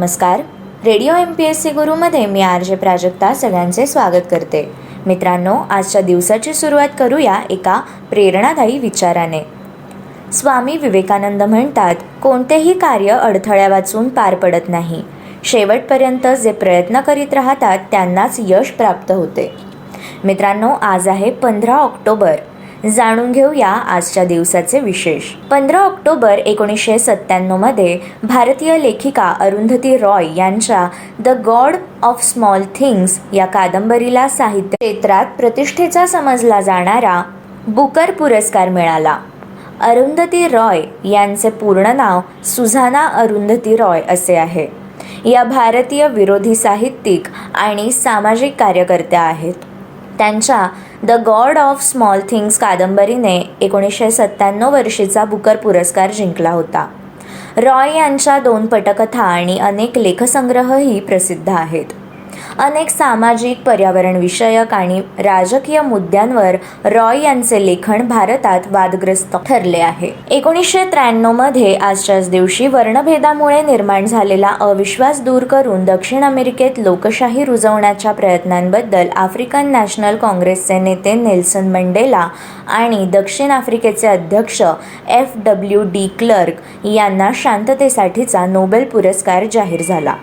नमस्कार. Radio M P S C गुरुमध्ये मी R J Prajakta सगळ्यांचे स्वागत करते. मित्रांनो आजच्या दिवसाची सुरुवात करूया एका प्रेरणादायी विचाराने. स्वामी विवेकानंद म्हणतात कोणतेही कार्य अडथळ्या वाचून पार पडत नाही. शेवटपर्यंत जे प्रयत्न करीत राहतात त्यांनाच यश प्राप्त होते. मित्रांनो आज आहे पंधरा ऑक्टोबर. जाणून घेऊया आजच्या दिवसाचे विशेष. पंधरा ऑक्टोबर एकोणीसशे सत्त्याण्णवमध्ये भारतीय लेखिका अरुंधती रॉय यांच्या the God of small things या कादंबरीला साहित्य क्षेत्रात प्रतिष्ठेचा समजला जाणारा बुकर पुरस्कार मिळाला. अरुंधती रॉय यांचे पूर्ण नाव सुझाना अरुंधती रॉय असे आहे. या भारतीय विरोधी साहित्यिक आणि सामाजिक कार्यकर्त्या आहेत. त्यांच्या the God of small things कादंबरीने एकोणीसशे सत्त्याण्णव वर्षीचा बुकर पुरस्कार जिंकला होता. रॉय यांच्या दोन पटकथा आणि अनेक लेखसंग्रहही प्रसिद्ध आहेत. अनेक सामाजिक पर्यावरणविषयक आणि राजकीय मुद्द्यांवर रॉय यांचे लेखन भारतात वादग्रस्त ठरले आहे. एकोणीसशे त्र्याण्णवमध्ये आजच्याच दिवशी वर्णभेदामुळे निर्माण झालेला अविश्वास दूर करून दक्षिण अमेरिकेत लोकशाही रुजवण्याच्या प्रयत्नांबद्दल आफ्रिकन नॅशनल काँग्रेसचे नेते नेल्सन मंडेला आणि दक्षिण आफ्रिकेचे अध्यक्ष एफ डब्ल्यू डी क्लर्क यांना शांततेसाठीचा नोबेल पुरस्कार जाहीर झाला.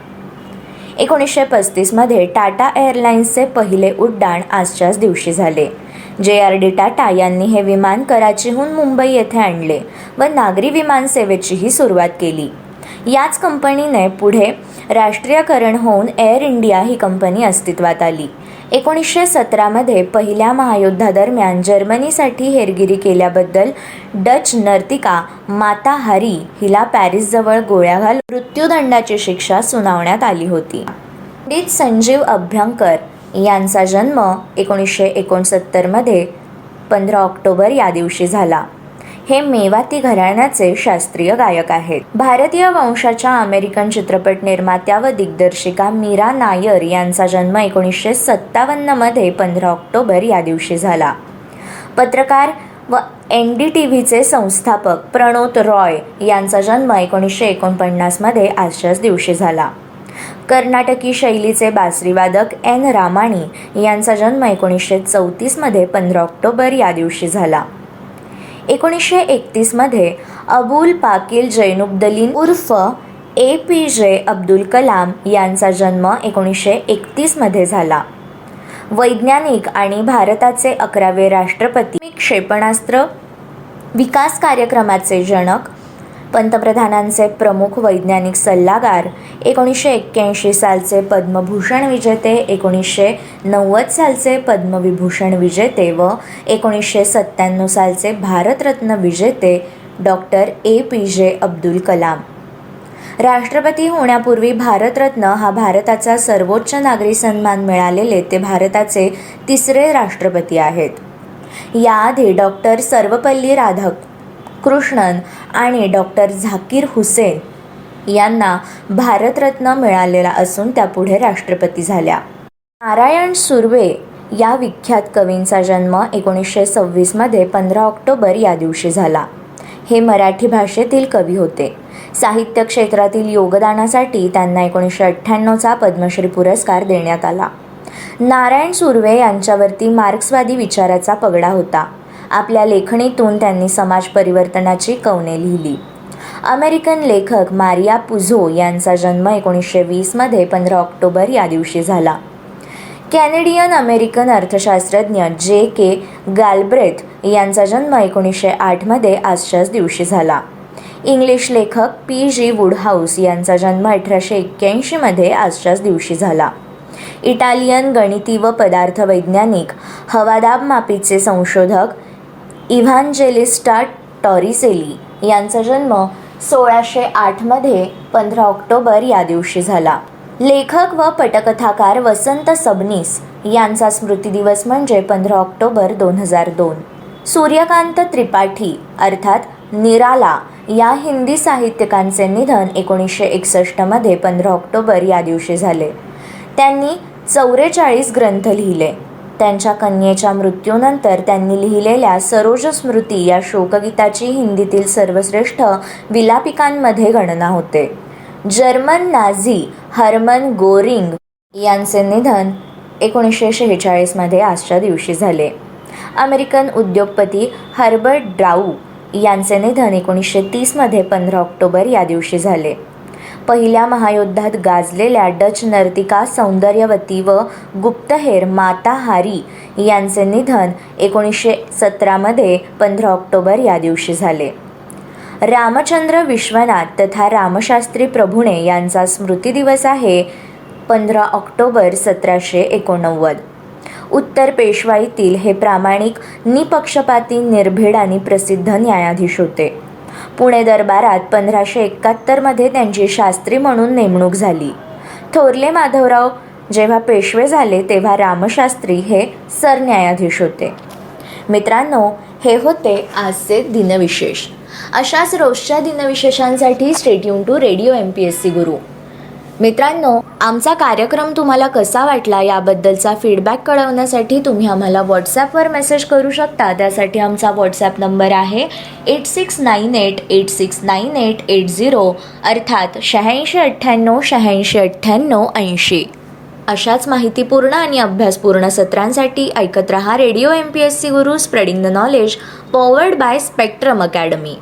एकोणीसशे पस्तीसमध्ये टाटा एअरलाइन्सचे पहिले उड्डाण आजच्याच दिवशी झाले. जे आर डी टाटा यांनी हे विमान कराचीहून मुंबई येथे आणले व नागरी विमानसेवेचीही सुरुवात केली. याच कंपनीने पुढे राष्ट्रीयकरण होऊन एअर इंडिया ही कंपनी अस्तित्वात आली. एकोणीसशे सतरामध्ये पहिल्या महायुद्धादरम्यान जर्मनीसाठी हेरगिरी केल्याबद्दल डच नर्तिका माता हरी हिला पॅरिसजवळ गोळ्या घालून मृत्यूदंडाची शिक्षा सुनावण्यात आली होती. पंडित संजीव अभ्यंकर यांचा जन्म एकोणीसशे एकोणसत्तरमध्ये पंधरा ऑक्टोबर या दिवशी झाला. हे मेवाती घराण्याचे शास्त्रीय गायक आहेत. भारतीय वंशाच्या अमेरिकन चित्रपट निर्मात्या व दिग्दर्शिका मीरा नायर यांचा जन्म एकोणीसशे सत्तावन्नमध्ये पंधरा ऑक्टोबर या दिवशी झाला. पत्रकार व एन डी टी व्हीचे संस्थापक प्रणोत रॉय यांचा जन्म एकोणीसशे एकोणपन्नासमध्ये आजच्याच दिवशी झाला. कर्नाटकी शैलीचे बासरीवादक एन रामाणी यांचा जन्म एकोणीसशे चौतीसमध्ये पंधरा ऑक्टोबर या दिवशी झाला. एकोणीसशे एकतीसमध्ये अबुल पाकील जैनुब्दलीन उर्फ ए पी जे अब्दुल कलाम यांचा जन्म एकोणीसशे एकतीसमध्ये झाला. वैज्ञानिक आणि भारताचे अकरावे राष्ट्रपती क्षेपणास्त्र विकास कार्यक्रमाचे जनक पंतप्रधानांचे प्रमुख वैज्ञानिक सल्लागार एकोणीसशे एक्क्याऐंशी सालचे पद्मभूषण विजेते एकोणीसशे नव्वद सालचे पद्मविभूषण विजेते व एकोणीसशे सत्त्याण्णव सालचे भारतरत्न विजेते डॉक्टर ए. पी. जे. अब्दुल कलाम. राष्ट्रपती होण्यापूर्वी भारतरत्न हा भारताचा सर्वोच्च नागरी सन्मान मिळालेले ते भारताचे तिसरे राष्ट्रपती आहेत. याआधी डॉक्टर सर्वपल्ली कृष्णन आणि डॉक्टर झाकीर हुसेन यांना भारतरत्न मिळालेला असून त्या पुढे राष्ट्रपती झाल्या. नारायण सुर्वे या विख्यात कवींचा जन्म एकोणीसशे सव्वीसमध्ये पंधरा ऑक्टोबर या दिवशी झाला. हे मराठी भाषेतील कवी होते. साहित्य क्षेत्रातील योगदानासाठी त्यांना एकोणीसशे अठ्ठ्याण्णवचा पद्मश्री पुरस्कार देण्यात आला. नारायण सुर्वे यांच्यावरती मार्क्सवादी विचाराचा पगडा होता. आपल्या लेखणीतून त्यांनी समाज परिवर्तनाची कवने लिहिली. अमेरिकन लेखक मारिया पुझो यांचा जन्म एकोणीसशे वीसमध्ये पंधरा ऑक्टोबर या दिवशी झाला. कॅनेडियन अमेरिकन अर्थशास्त्रज्ञ जे के गॅलब्रेथ यांचा जन्म एकोणीसशे आठमध्ये आजच्याच दिवशी झाला. इंग्लिश लेखक पी जी वुडहाऊस यांचा जन्म अठराशे एक्क्याऐंशीमध्ये आजच्याच दिवशी झाला. इटालियन गणिती व पदार्थ वैज्ञानिक हवादाब मापीचे संशोधक इव्हांजेलिस्टा टॉरिसेली यांचा जन्म सोळाशे आठमध्ये पंधरा ऑक्टोबर या दिवशी झाला. लेखक व पटकथाकार वसंत सबनीस यांचा स्मृतिदिवस म्हणजे पंधरा ऑक्टोबर दोन हजार दोन. सूर्यकांत त्रिपाठी अर्थात निराला या हिंदी साहित्यिकांचे निधन एकोणीसशे एकसष्टमध्ये पंधरा ऑक्टोबर या दिवशी झाले. त्यांनी चौवेचाळीस ग्रंथ लिहिले. त्यांच्या कन्येच्या मृत्यूनंतर त्यांनी लिहिलेल्या सरोज स्मृती या शोकगीताची हिंदीतील सर्वश्रेष्ठ विलापिकांमध्ये गणना होते. जर्मन नाझी हर्मन गोरिंग यांचे निधन एकोणीसशे शेहेचाळीसमध्ये आजच्या दिवशी झाले. अमेरिकन उद्योगपती हर्बर्ट ड्राऊ यांचे निधन एकोणीसशे तीसमध्ये पंधरा ऑक्टोबर या दिवशी झाले. पहिल्या महायुद्धात गाजलेल्या डच नर्तिका सौंदर्यवती व गुप्तहेर माता हारी यांचे निधन एकोणीसशे सतरामध्ये पंधरा ऑक्टोबर या दिवशी झाले. रामचंद्र विश्वनाथ तथा रामशास्त्री प्रभुणे यांचा स्मृती दिवस आहे पंधरा ऑक्टोबर सतराशे एकोणनव्वद. उत्तर पेशवाईतील हे प्रामाणिक निपक्षपाती निर्भीड आणि प्रसिद्ध न्यायाधीश होते. पुणे दरबारात पंधराशे एकाहत्तरमध्ये त्यांची शास्त्री म्हणून नेमणूक झाली. थोरले माधवराव जेव्हा पेशवे झाले तेव्हा रामशास्त्री हे सरन्यायाधीश होते. मित्रांनो हे होते आजचे दिनविशेष. अशाच रोजच्या दिनविशेषांसाठी stay tune to radio M P S C Guru मित्रांनो आमचा कार्यक्रम तुम्हाला कसा वाटला याबद्दलचा फीडबॅक कळवण्यासाठी तुम्ही आम्हाला व्हॉट्सॲपवर मेसेज करू शकता. त्यासाठी आमचा व्हॉट्सॲप नंबर आहे eight six nine eight eight six nine eight eight zero अर्थात शहाऐंशी अठ्ठ्याण्णव शहाऐंशी अठ्ठ्याण्णव ऐंशी. अशाच माहितीपूर्ण आणि अभ्यासपूर्ण सत्रांसाठी ऐकत रहा radio M P S C Guru spreading the knowledge powered by Spectrum Academy